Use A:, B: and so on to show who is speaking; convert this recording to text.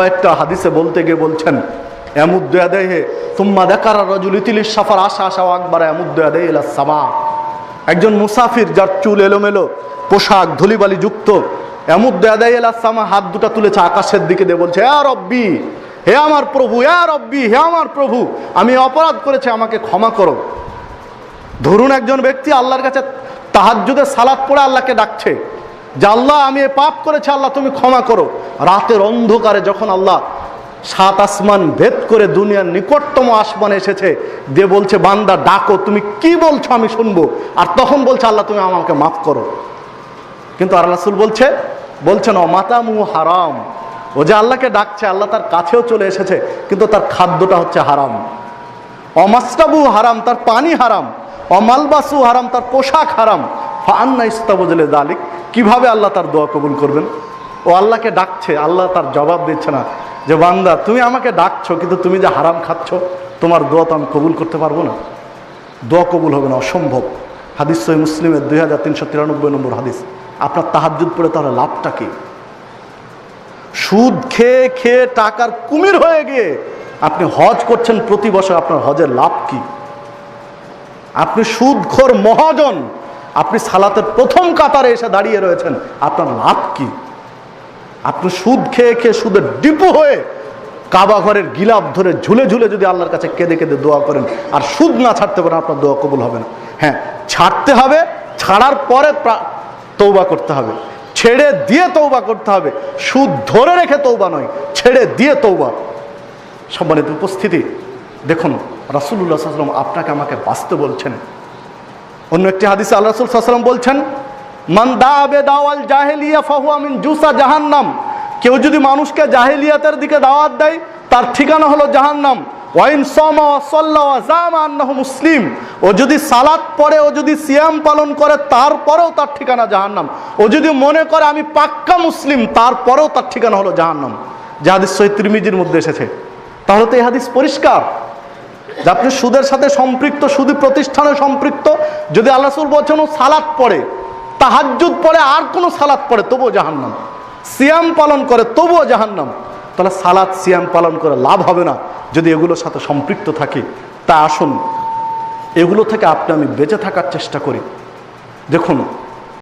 A: লম্বা একটা হাদিসে বলতে গিয়ে বলছেন এমুদ্দয়া দেহে তুম্মা দেখার রজুল ইতিলিশ সাফার আশা আশা আকবার এমুদ্দয়া দেহ সামা। একজন মুসাফির যার চুল এলোমেলো, পোশাক ধুলিবালি যুক্ত এমুদ্দয়া দেহ সামা, হাত দুটা তুলেছে আকাশের দিকে দিয়ে বলছে হ্যাঁ রব্বি, হে আমার প্রভু হ্যাঁ রব্বি, হে আমার প্রভু, আমি অপরাধ করেছি, আমাকে ক্ষমা করো। ধরুন একজন ব্যক্তি আল্লাহর কাছে তাহাজ্জুদের সালাত পড়ে আল্লাহকে ডাকছে, যে আল্লাহ, আমি এ পাপ করেছি, আল্লাহ তুমি ক্ষমা করো। রাতের অন্ধকারে যখন আল্লাহ সাত আসমান ভেদ করে দুনিয়ার নিকটতম আসমান এসেছে, দিয়ে বলছে, বান্দা, ডাকো, তুমি কি বলছো আমি শুনব? আর তখন বলছে, আল্লাহ, তুমি আমাকে মাফ করো। কিন্তু আর রাসুল বলছে, বলছেন ও মাতামু হারাম। ও যে আল্লাহকে ডাকছে, আল্লাহ তার কাছেও চলে এসেছে, কিন্তু তার খাদ্যটা হচ্ছে হারাম। অমাস্টাবু হারাম, তার পানি হারাম। অমালবাসু হারাম, তার পোশাক হারাম। ফান্না ইস্তাবজলে দালিক। কীভাবে আল্লাহ তার দোয়া কবুল করবেন? ও আল্লাহকে ডাকছে, আল্লাহ তার জবাব দিচ্ছে না। যে বান্দা, তুমি আমাকে ডাকছো, কিন্তু তুমি যে হারাম খাচ্ছ, তোমার দোয়া তো আমি কবুল করতে পারব না। দোয়া কবুল হবে না, অসম্ভব। হাদিস সহি মুসলিমের দুই হাজার তিনশো তিরানব্বই নম্বর হাদিস। আপনার তাহাজুদ পড়ে তাহলে লাভটা কি? সুদ খেয়ে খেয়ে টাকার কুমির হয়ে গিয়ে আপনি হজ করছেন প্রতি বছর, আপনার হজের লাভ কি? আপনি সুদখোর মহাজন, আপনি সালাতের প্রথম কাতারে এসে দাঁড়িয়ে রয়েছেন, আপনার লাভ কি? আপনি সুদ খেয়ে খেয়ে সুদের ডিপু হয়ে কাবা ঘরের গিলাপ ধরে ঝুলে ঝুলে যদি আল্লাহর কাছে কেঁদে কেঁদে দোয়া করেন, আর সুদ না ছাড়তে পারেন, আপনার দোয়া কবুল হবে না। হ্যাঁ ছাড়তে হবে, ছাড়ার পরে তৌবা করতে হবে। ছেড়ে দিয়ে তৌবা করতে হবে। সুদ ধরে রেখে তৌবা নয়, ছেড়ে দিয়ে তৌবা সম্মানিত উপস্থিতি, দেখুন রাসুল্লাহ আপনাকে আমাকে বাঁচতে বলছেন। অন্য একটি হাদিসে আল্লাহ রাসুল বলছেন মান দাবে দাওয়াল জাহেলিয়া ফাহু আমিন জুসা জাহান্নাম। কেউ যদি মানুষকে জাহেলিয়াতের দিকে দাওয়াত দেয়, তার ঠিকানা হলো জাহান্নাম। ওয়াইন সমা ওয়াসাল্লা ওয়াজামা আন্নাহু মুসলিম। ও যদি সালাত পড়ে, ও যদি সিয়াম পালন করে, তারপরেও তার ঠিকানা জাহান্নাম। ও যদি মনে করে আমি পাক্কা মুসলিম, তারপরেও তার ঠিকানা হলো জাহান্নাম। যে হাদিস সহিদ তিরমিজির মধ্যে এসেছে। তাহলে তো এই হাদিস পরিষ্কার। যে আপনি সুদের সাথে সম্পৃক্ত, সুদী প্রতিষ্ঠানে সম্পৃক্ত, যদি আল্লাহ বলছেন ও সালাত পড়ে তাহাজ্জুদ পড়ে আর কোনো সালাত পড়ে, তবুও জাহান্নাম। সিয়াম পালন করে, তবুও জাহান্নাম। তাহলে সালাদ সিয়াম পালন করে লাভ হবে না। যদি এগুলোর সাথে সম্পৃক্ত থাকে, তা আসুন, এগুলো থেকে আপনি আমি বেঁচে থাকার চেষ্টা করি। দেখুন